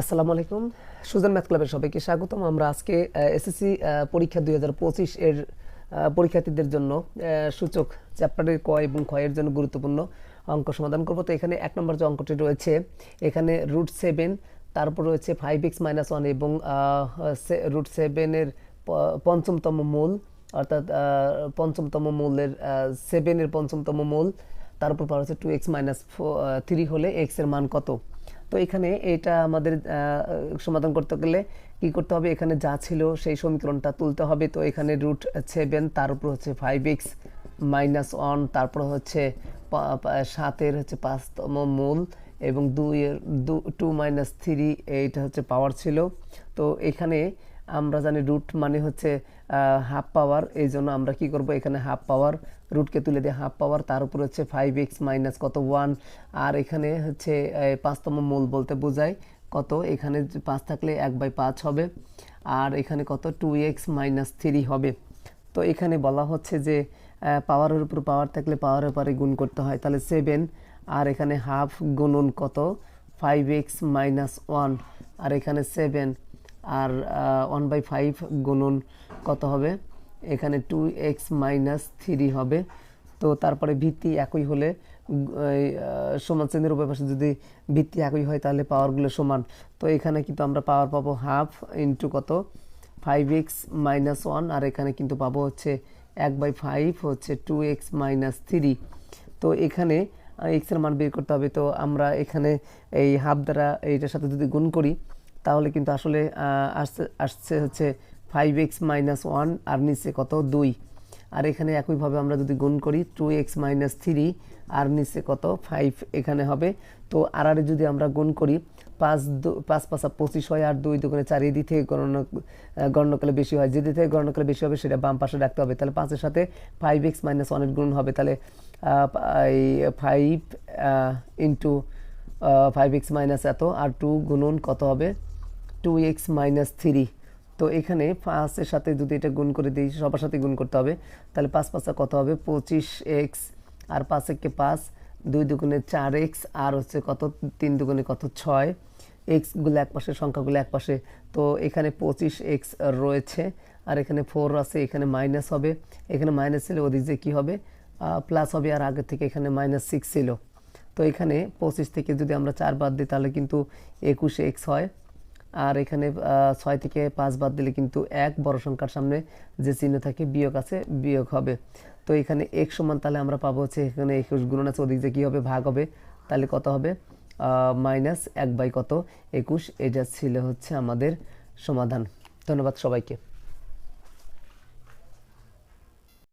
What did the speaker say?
আসসালামু আলাইকুম। সুজন ম্যাথ ক্লাবের সবাইকে স্বাগতম। আমরা আজকে এসএসসি পরীক্ষা দুই হাজার পঁচিশ এর পরীক্ষার্থীদের জন্য সূচক চ্যাপ্টারের ক এবং এর জন্য গুরুত্বপূর্ণ অঙ্ক সমাধান করব। তো এখানে এক নম্বর যে অঙ্কটি রয়েছে, এখানে রুট সেভেন, তারপর রয়েছে ফাইভ এক্স মাইনাস ওয়ান এবং রুট সেভেনের পঞ্চমতম মূল, অর্থাৎ পঞ্চমতম মূলের সেভেনের পঞ্চমতম মূল তার উপর হচ্ছে টু এক্স মাইনাস থ্রি হলে এক্সের মান কত? তো এখানে এটা আমাদের সমাধান করতে গেলে কি করতে হবে? এখানে যা ছিল সেই সমীকরণটা তুলতে হবে। তো এখানে রুট সেভেন তার উপর হচ্ছে ফাইভ এক্স মাইনাস ওয়ান তারপর হচ্ছে সাতের হচ্ছে পাঁচতম মূল এবং দুইয়ের দু টু মাইনাস থ্রি এইটা হচ্ছে পাওয়ার ছিল। তো এখানে আমরা জানি রুট মানে হচ্ছে হাফ পাওয়ার এই জন্য আমরা কি করব? এখানে হাফ পাওয়ার রুটকে তুলে দিয়ে হাফ পাওয়ার তার উপর হচ্ছে ফাইভ এক্স মাইনাস কত? ওয়ান আর এখানে হচ্ছে পাঁচতম মূল বলতে বোঝায় কত? এখানে পাঁচ থাকলে এক বাই পাঁচ হবে, আর এখানে কত? টু এক্স মাইনাস থ্রি হবে। তো এখানে বলা হচ্ছে যে পাওয়ারের উপর পাওয়ার থাকলে পাওয়ারের পরে গুণ করতে হয়। তাহলে সেভেন আর এখানে হাফ গুণন কত? ফাইভ এক্স মাইনাস ওয়ান আর এখানে সেভেন আর ওয়ান বাই ফাইভ গুণন কত হবে? এখানে টু এক্স মাইনাস থ্রি হবে। তো তারপরে ভিত্তি একই হলে সমান শ্রেণির উভয় পাশে যদি ভিত্তি একই হয়, তাহলে পাওয়ারগুলো সমান। তো এখানে কিন্তু আমরা পাওয়ার পাবো হাফ ইন্টু কত? ফাইভ এক্স মাইনাস ওয়ান আর এখানে কিন্তু পাবো হচ্ছে এক বাই ফাইভ হচ্ছে টু এক্স মাইনাস থ্রি তো এখানে এক্সের মান বের করতে হবে। তো আমরা এখানে এই হাফ দ্বারা এইটার সাথে যদি গুণ করি, তাহলে কিন্তু আসলে আসছে আসছে হচ্ছে ফাইভ এক্স মাইনাস ওয়ান আর নিচে কত? দুই। আর এখানে একইভাবে আমরা যদি গুণ করি টু এক্স মাইনাস থ্রি আর নিচে কত? ফাইভ এখানে হবে। তো আর আর যদি আমরা গুণ করি, পাঁচ দু- পাঁচ পাঁচা পঁচিশ হয় আর দুই দুগুণে চার এই দিক থেকে গণনা গণনাকালে বেশি হয়। যে দিক থেকে গণনাকালে বেশি হবে সেটা বাম পাশে রাখতে হবে। তাহলে পাঁচের সাথে ফাইভ এক্স মাইনাস ওয়ানের গুণ হবে। তাহলে five into five x minus এত। আর টু গুণন কত হবে? টু এক্স মাইনাস থ্রি তো এখানে পাঁচের সাথে যদি এটা গুণ করে দিই, সবার সাথে গুণ করতে হবে, তাহলে পাঁচ পাঁচটা কত হবে? পঁচিশ এক্স আর পাঁচ একে পাঁচ, দুই দুগুণে চার এক্স আর হচ্ছে কত? তিন দুগুণে কত? ছয় এক্সগুলো এক পাশে, সংখ্যাগুলো এক পাশে। তো এখানে পঁচিশ এক্স রয়েছে, আর এখানে ফোর আছে, এখানে মাইনাস হবে। এখানে মাইনাস ছিল ওদিক যে কী হবে? প্লাস হবে, আর আগে থেকে এখানে মাইনাস সিক্স ছিল তো এখানে পঁচিশ থেকে যদি আমরা চার বাদ দিই, তাহলে কিন্তু একুশে এক্স হয়। আর এখানে ছয় থেকে পাঁচ বাদ দিলে কিন্তু এক বড় সংখ্যার সামনে যে চিহ্ন থাকে বিয়োগ আছে, বিয়োগ হবে। তো এখানে এক সমান তাহলে আমরা পাবো হচ্ছে এখানে একুশ গুণন আছে, ওদিক যে কী হবে? ভাগ হবে। তাহলে কত হবে? মাইনাস এক বাই কত? একুশ, এটা ছিল হচ্ছে আমাদের সমাধান। ধন্যবাদ সবাইকে।